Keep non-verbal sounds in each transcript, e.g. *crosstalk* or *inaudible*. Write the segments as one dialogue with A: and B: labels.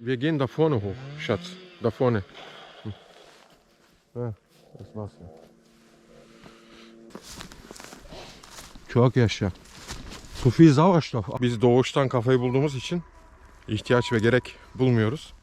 A: wir gehen da vorne hoch, Schatz. Da vorne. Hm. Ha, das war's ya. Çok yaşa. Viel Sauerstoff. Biz doğuştan kafayı bulduğumuz için ihtiyaç ve gerek bulmuyoruz.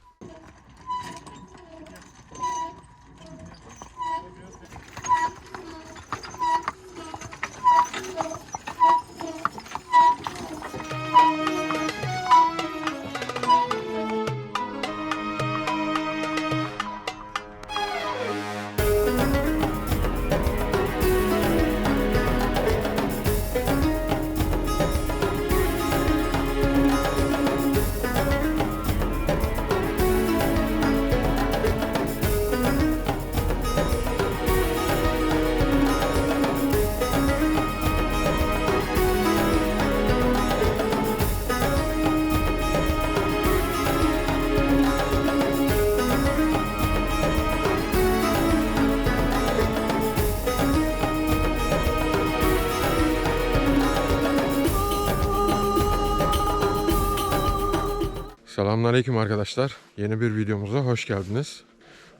A: Selamünaleyküm arkadaşlar. Yeni bir videomuza hoş geldiniz.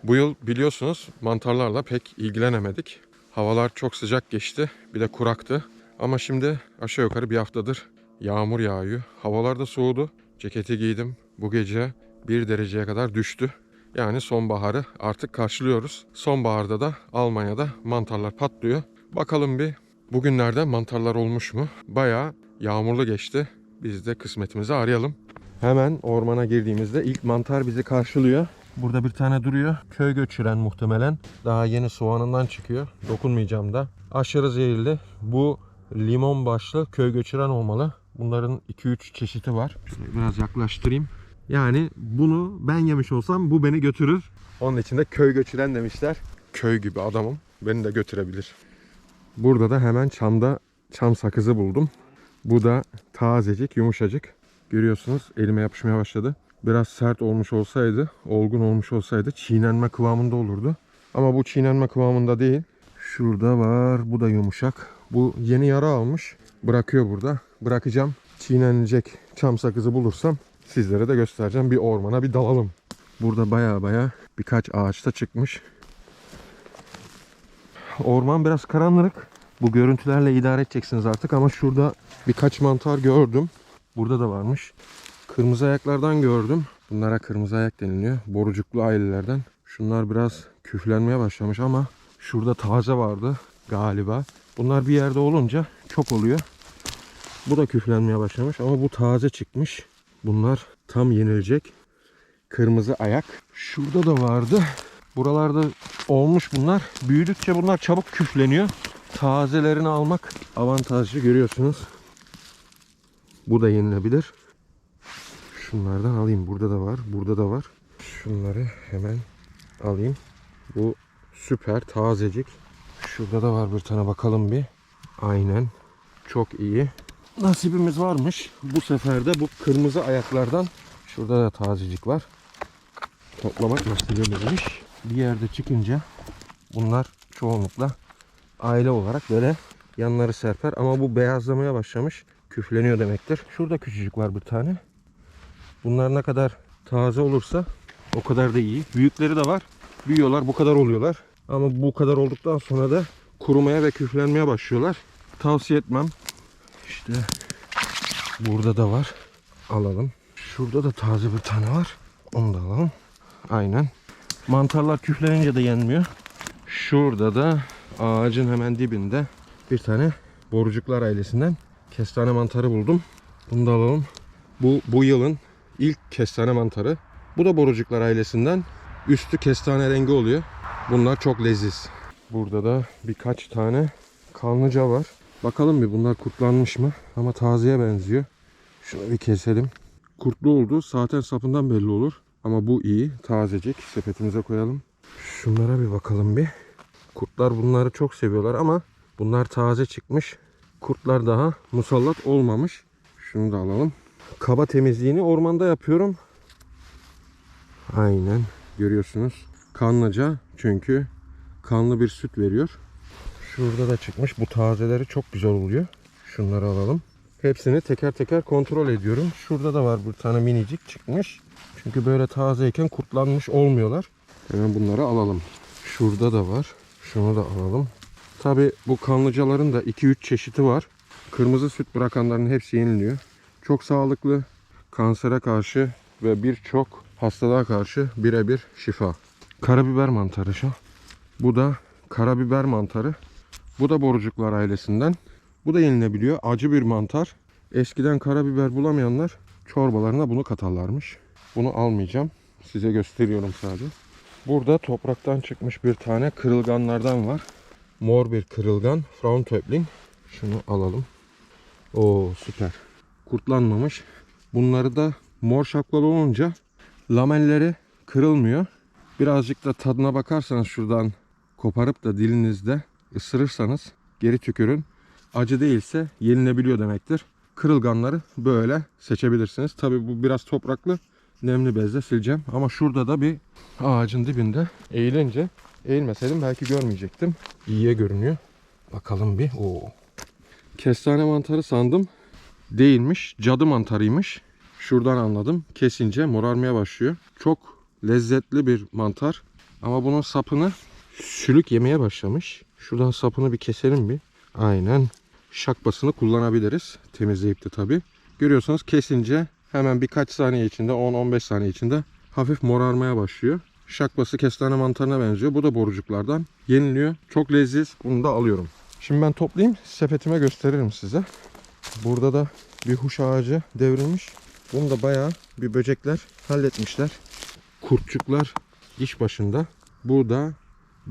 A: Bu yıl biliyorsunuz mantarlarla pek ilgilenemedik. Havalar çok sıcak geçti. Bir de kuraktı. Ama şimdi aşağı yukarı bir haftadır yağmur yağıyor. Havalar da soğudu. Ceketi giydim. Bu gece 1 dereceye kadar düştü. Yani sonbaharı artık karşılıyoruz. Sonbaharda da Almanya'da mantarlar patlıyor. Bakalım bir bugünlerde mantarlar olmuş mu? Bayağı yağmurlu geçti. Biz de kısmetimizi arayalım. Hemen ormana girdiğimizde ilk mantar bizi karşılıyor. Burada bir tane duruyor. Köy göçüren muhtemelen. Daha yeni soğanından çıkıyor. Dokunmayacağım da. Aşırı zehirli. Bu limon başlı köy göçüren olmalı. Bunların 2-3 çeşidi var. Şöyle biraz yaklaştırayım. Yani bunu ben yemiş olsam bu beni götürür. Onun için de köy göçüren demişler. Köy gibi adamım. Beni de götürebilir. Burada da hemen çamda çam sakızı buldum. Bu da tazecik, yumuşacık. Görüyorsunuz elime yapışmaya başladı. Biraz sert olmuş olsaydı, olgun olmuş olsaydı çiğnenme kıvamında olurdu. Ama bu çiğnenme kıvamında değil. Şurada var. Bu da yumuşak. Bu yeni yara almış. Bırakıyor burada. Bırakacağım. Çiğnenecek çam sakızı bulursam sizlere de göstereceğim. Bir ormana bir dalalım. Burada baya baya birkaç ağaçta çıkmış. Orman biraz karanlık. Bu görüntülerle idare edeceksiniz artık ama şurada birkaç mantar gördüm. Burada da varmış. Kırmızı ayaklardan gördüm. Bunlara kırmızı ayak deniliyor. Borucuklu ailelerden. Şunlar biraz küflenmeye başlamış ama şurada taze vardı galiba. Bunlar bir yerde olunca çok oluyor. Bu da küflenmeye başlamış ama bu taze çıkmış. Bunlar tam yenilecek. Kırmızı ayak. Şurada da vardı. Buralarda olmuş bunlar. Büyüdükçe bunlar çabuk küfleniyor. Tazelerini almak avantajlı görüyorsunuz. Bu da yenilebilir. Şunlardan alayım. Burada da var. Burada da var. Şunları hemen alayım. Bu süper tazecik. Şurada da var bir tane bakalım bir. Aynen. Çok iyi. Nasibimiz varmış. Bu sefer de bu kırmızı ayaklardan şurada da tazecik var. Toplamak nasibimizmiş. Bir yerde çıkınca bunlar çoğunlukla aile olarak böyle yanları serper ama bu beyazlamaya başlamış küfleniyor demektir. Şurada küçücük var bir tane. Bunlar ne kadar taze olursa o kadar da iyi. Büyükleri de var. Büyüyorlar bu kadar oluyorlar. Ama bu kadar olduktan sonra da kurumaya ve küflenmeye başlıyorlar. Tavsiye etmem. İşte burada da var. Alalım. Şurada da taze bir tane var. Onu da alalım. Aynen. Mantarlar küflenince de yenmiyor. Şurada da ağacın hemen dibinde bir tane borucuklar ailesinden kestane mantarı buldum. Bunu da alalım. Bu bu yılın ilk kestane mantarı. Bu da borucuklar ailesinden. Üstü kestane rengi oluyor. Bunlar çok leziz. Burada da birkaç tane kanlıca var. Bakalım bir bunlar kurtlanmış mı? Ama tazeye benziyor. Şunu bir keselim. Kurtlu oldu. Zaten sapından belli olur. Ama bu iyi. Tazecik. Sepetimize koyalım. Şunlara bir bakalım bir. Kurtlar bunları çok seviyorlar ama bunlar taze çıkmış. Kurtlar daha musallat olmamış. Şunu da alalım. Kaba temizliğini ormanda yapıyorum. Aynen görüyorsunuz. Kanlıca çünkü kanlı bir süt veriyor. Şurada da çıkmış. Bu tazeleri çok güzel oluyor. Şunları alalım. Hepsini teker teker kontrol ediyorum. Şurada da var bir tane minicik çıkmış. Çünkü böyle tazeyken kurtlanmış olmuyorlar. Hemen bunları alalım. Şurada da var. Şunu da alalım. Tabi bu kanlıcaların da 2-3 çeşidi var. Kırmızı süt bırakanların hepsi yeniliyor. Çok sağlıklı, kansere karşı ve birçok hastalığa karşı birebir şifa. Karabiber mantarı şu. Bu da karabiber mantarı. Bu da borucuklar ailesinden. Bu da yenilebiliyor. Acı bir mantar. Eskiden karabiber bulamayanlar çorbalarına bunu katarlarmış. Bunu almayacağım. Size gösteriyorum sadece. Burada topraktan çıkmış bir tane kırılganlardan var. Mor bir kırılgan. Frauentöpling. Şunu alalım. Oo süper. Kurtlanmamış. Bunları da mor şapkalı olunca lamelleri kırılmıyor. Birazcık da tadına bakarsanız şuradan koparıp da dilinizde ısırırsanız geri tükürün. Acı değilse yenilebiliyor demektir. Kırılganları böyle seçebilirsiniz. Tabi bu biraz topraklı. Nemli bezle sileceğim. Ama şurada da bir ağacın dibinde eğilince eğilmeseydim belki görmeyecektim. İyiye görünüyor. Bakalım bir. Oo. Kestane mantarı sandım. Değilmiş. Cadı mantarıymış. Şuradan anladım. Kesince morarmaya başlıyor. Çok lezzetli bir mantar. Ama bunun sapını sülük yemeye başlamış. Şuradan sapını bir keselim bir. Aynen. Şakbasını kullanabiliriz. Temizleyip de tabi. Görüyorsunuz kesince hemen birkaç saniye içinde 10-15 saniye içinde hafif morarmaya başlıyor. Şakbası kestane mantarına benziyor. Bu da borucuklardan yeniliyor. Çok leziz. Bunu da alıyorum. Şimdi ben toplayayım. Sepetime gösteririm size. Burada da bir huş ağacı devrilmiş. Bunu da bayağı bir böcekler halletmişler. Kurtçuklar iş başında. Burada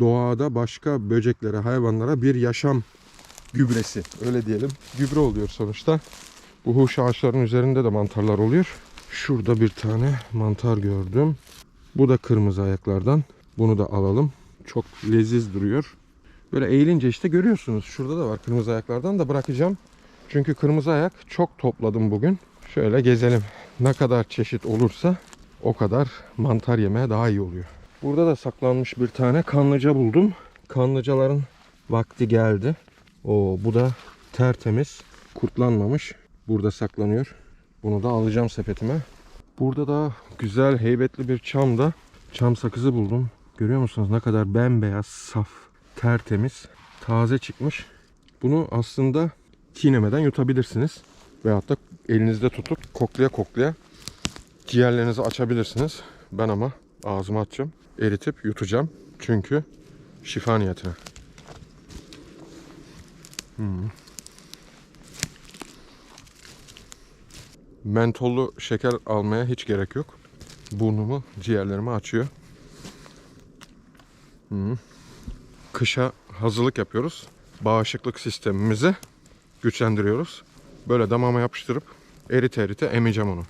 A: doğada başka böceklere, hayvanlara bir yaşam gübresi. Öyle diyelim. Gübre oluyor sonuçta. Bu huş ağaçların üzerinde de mantarlar oluyor. Şurada bir tane mantar gördüm. Bu da kırmızı ayaklardan. Bunu da alalım. Çok leziz duruyor. Böyle eğilince işte görüyorsunuz. Şurada da var kırmızı ayaklardan da bırakacağım. Çünkü kırmızı ayak çok topladım bugün. Şöyle gezelim. Ne kadar çeşit olursa o kadar mantar yemeye daha iyi oluyor. Burada da saklanmış bir tane kanlıca buldum. Kanlıcaların vakti geldi. O bu da tertemiz, kurtlanmamış. Burada saklanıyor. Bunu da alacağım sepetime. Burada da güzel, heybetli bir çamda çam sakızı buldum. Görüyor musunuz ne kadar bembeyaz, saf, tertemiz, taze çıkmış. Bunu aslında çiğnemeden yutabilirsiniz. Veyahut da elinizde tutup koklaya koklaya ciğerlerinizi açabilirsiniz. Ben ama ağzıma atacağım. Eritip yutacağım. Çünkü şifa niyetine. Hmm. Mentollu şeker almaya hiç gerek yok. Burnumu, ciğerlerimi açıyor. Hmm. Kışa hazırlık yapıyoruz. Bağışıklık sistemimizi güçlendiriyoruz. Böyle damağıma yapıştırıp erite erite emeceğim onu.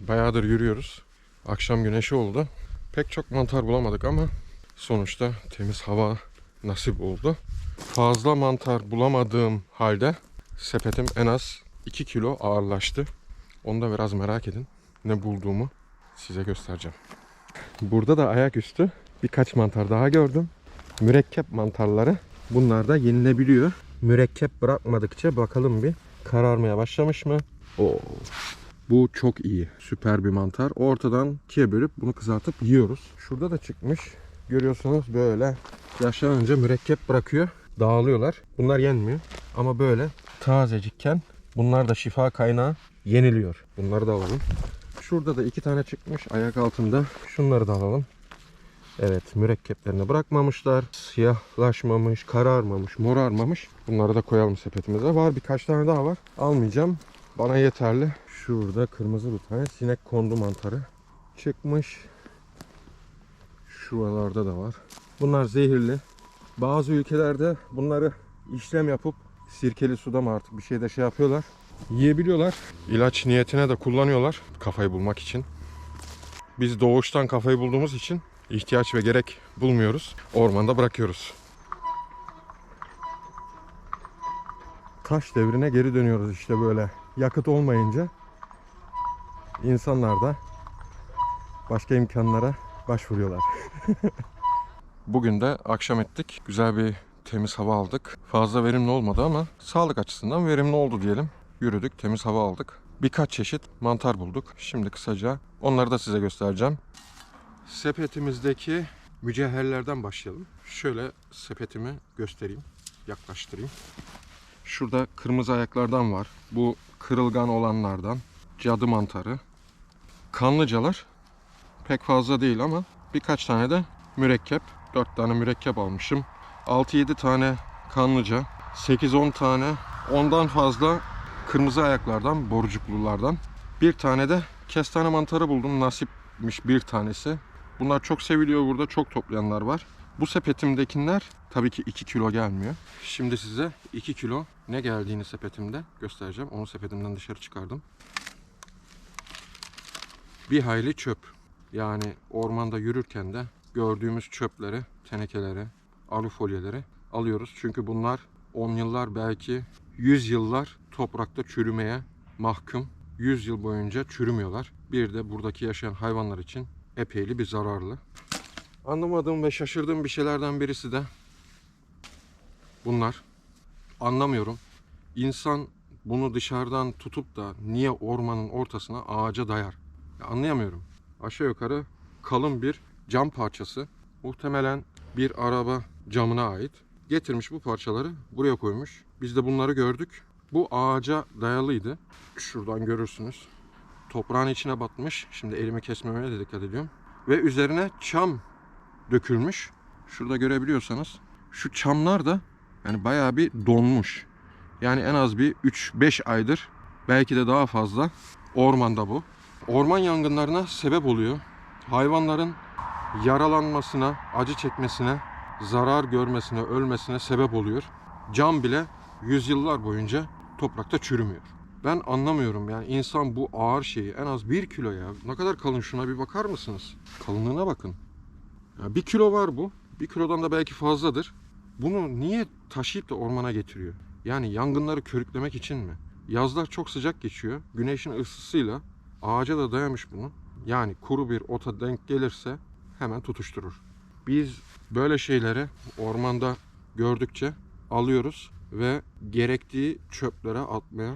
A: Bayağıdır yürüyoruz. Akşam güneşi oldu. Pek çok mantar bulamadık ama sonuçta temiz hava nasip oldu. Fazla mantar bulamadığım halde sepetim en az 2 kilo ağırlaştı. Onu da biraz merak edin. Ne bulduğumu size göstereceğim. Burada da ayaküstü birkaç mantar daha gördüm. Mürekkep mantarları. Bunlar da yenilebiliyor. Mürekkep bırakmadıkça bakalım bir kararmaya başlamış mı? Oo. Bu çok iyi. Süper bir mantar. Ortadan ikiye bölüp bunu kızartıp yiyoruz. Şurada da çıkmış. Görüyorsunuz böyle yaşlanınca mürekkep bırakıyor. Dağılıyorlar. Bunlar yenmiyor. Ama böyle tazecikken bunlar da şifa kaynağı yeniliyor. Bunları da alalım. Şurada da iki tane çıkmış ayak altında. Şunları da alalım. Evet mürekkeplerini bırakmamışlar. Siyahlaşmamış, kararmamış, morarmamış. Bunları da koyalım sepetimize. Var birkaç tane daha var. Almayacağım. Bana yeterli. Şurada kırmızı bir tane sinek kondu mantarı çıkmış. Şuralarda da var. Bunlar zehirli. Bazı ülkelerde bunları işlem yapıp sirkeli suda mı artık bir şeyde şey yapıyorlar. Yiyebiliyorlar. İlaç niyetine de kullanıyorlar kafayı bulmak için. Biz doğuştan kafayı bulduğumuz için ihtiyaç ve gerek bulmuyoruz. Ormanda bırakıyoruz. Taş devrine geri dönüyoruz işte böyle. Yakıt olmayınca insanlar da başka imkanlara başvuruyorlar. *laughs* Bugün de akşam ettik. Güzel bir temiz hava aldık. Fazla verimli olmadı ama sağlık açısından verimli oldu diyelim. Yürüdük, temiz hava aldık. Birkaç çeşit mantar bulduk. Şimdi kısaca onları da size göstereceğim. Sepetimizdeki mücevherlerden başlayalım. Şöyle sepetimi göstereyim, yaklaştırayım. Şurada kırmızı ayaklardan var. Bu kırılgan olanlardan. Cadı mantarı. Kanlıcalar pek fazla değil ama birkaç tane de mürekkep. 4 tane mürekkep almışım. 6-7 tane kanlıca. 8-10 tane ondan fazla kırmızı ayaklardan, borucuklulardan. Bir tane de kestane mantarı buldum. Nasipmiş bir tanesi. Bunlar çok seviliyor burada. Çok toplayanlar var. Bu sepetimdekiler tabii ki 2 kilo gelmiyor. Şimdi size 2 kilo ne geldiğini sepetimde göstereceğim. Onu sepetimden dışarı çıkardım. Bir hayli çöp. Yani ormanda yürürken de gördüğümüz çöpleri, tenekeleri, alu folyeleri alıyoruz. Çünkü bunlar 10 yıllar belki 100 yıllar toprakta çürümeye mahkum. 100 yıl boyunca çürümüyorlar. Bir de buradaki yaşayan hayvanlar için epeyli bir zararlı. Anlamadığım ve şaşırdığım bir şeylerden birisi de bunlar. Anlamıyorum. İnsan bunu dışarıdan tutup da niye ormanın ortasına ağaca dayar? Ya anlayamıyorum. Aşağı yukarı kalın bir cam parçası. Muhtemelen bir araba camına ait. Getirmiş bu parçaları buraya koymuş. Biz de bunları gördük. Bu ağaca dayalıydı. Şuradan görürsünüz. Toprağın içine batmış. Şimdi elimi kesmemeye de dikkat ediyorum. Ve üzerine çam dökülmüş. Şurada görebiliyorsanız şu çamlar da yani bayağı bir donmuş. Yani en az bir 3-5 aydır belki de daha fazla ormanda bu. Orman yangınlarına sebep oluyor. Hayvanların yaralanmasına, acı çekmesine, zarar görmesine, ölmesine sebep oluyor. Cam bile yüzyıllar boyunca toprakta çürümüyor. Ben anlamıyorum yani insan bu ağır şeyi en az 1 kilo ya. Ne kadar kalın şuna bir bakar mısınız? Kalınlığına bakın. Ya bir kilo var bu. Bir kilodan da belki fazladır. Bunu niye taşıyıp da ormana getiriyor? Yani yangınları körüklemek için mi? Yazlar çok sıcak geçiyor. Güneşin ısısıyla ağaca da dayamış bunu. Yani kuru bir ota denk gelirse hemen tutuşturur. Biz böyle şeyleri ormanda gördükçe alıyoruz ve gerektiği çöplere atmaya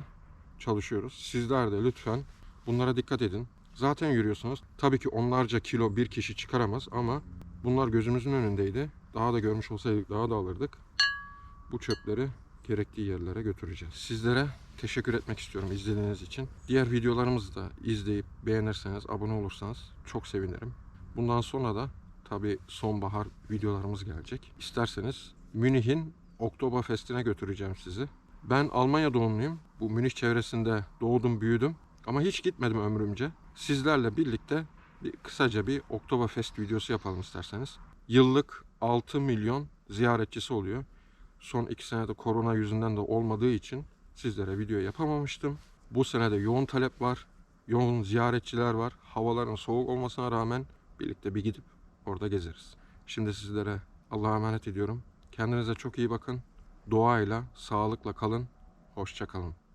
A: çalışıyoruz. Sizler de lütfen bunlara dikkat edin. Zaten yürüyorsunuz. Tabii ki onlarca kilo bir kişi çıkaramaz ama bunlar gözümüzün önündeydi. Daha da görmüş olsaydık daha da alırdık. Bu çöpleri gerektiği yerlere götüreceğiz. Sizlere teşekkür etmek istiyorum izlediğiniz için. Diğer videolarımızı da izleyip beğenirseniz, abone olursanız çok sevinirim. Bundan sonra da tabii sonbahar videolarımız gelecek. İsterseniz Münih'in Oktoberfest'ine götüreceğim sizi. Ben Almanya doğumluyum. Bu Münih çevresinde doğdum, büyüdüm. Ama hiç gitmedim ömrümce. Sizlerle birlikte bir, kısaca bir Oktoberfest videosu yapalım isterseniz. Yıllık 6 milyon ziyaretçisi oluyor. Son iki senede korona yüzünden de olmadığı için sizlere video yapamamıştım. Bu sene de yoğun talep var. Yoğun ziyaretçiler var. Havaların soğuk olmasına rağmen birlikte bir gidip orada gezeriz. Şimdi sizlere Allah'a emanet ediyorum. Kendinize çok iyi bakın. Doğayla, sağlıkla kalın. Hoşça kalın.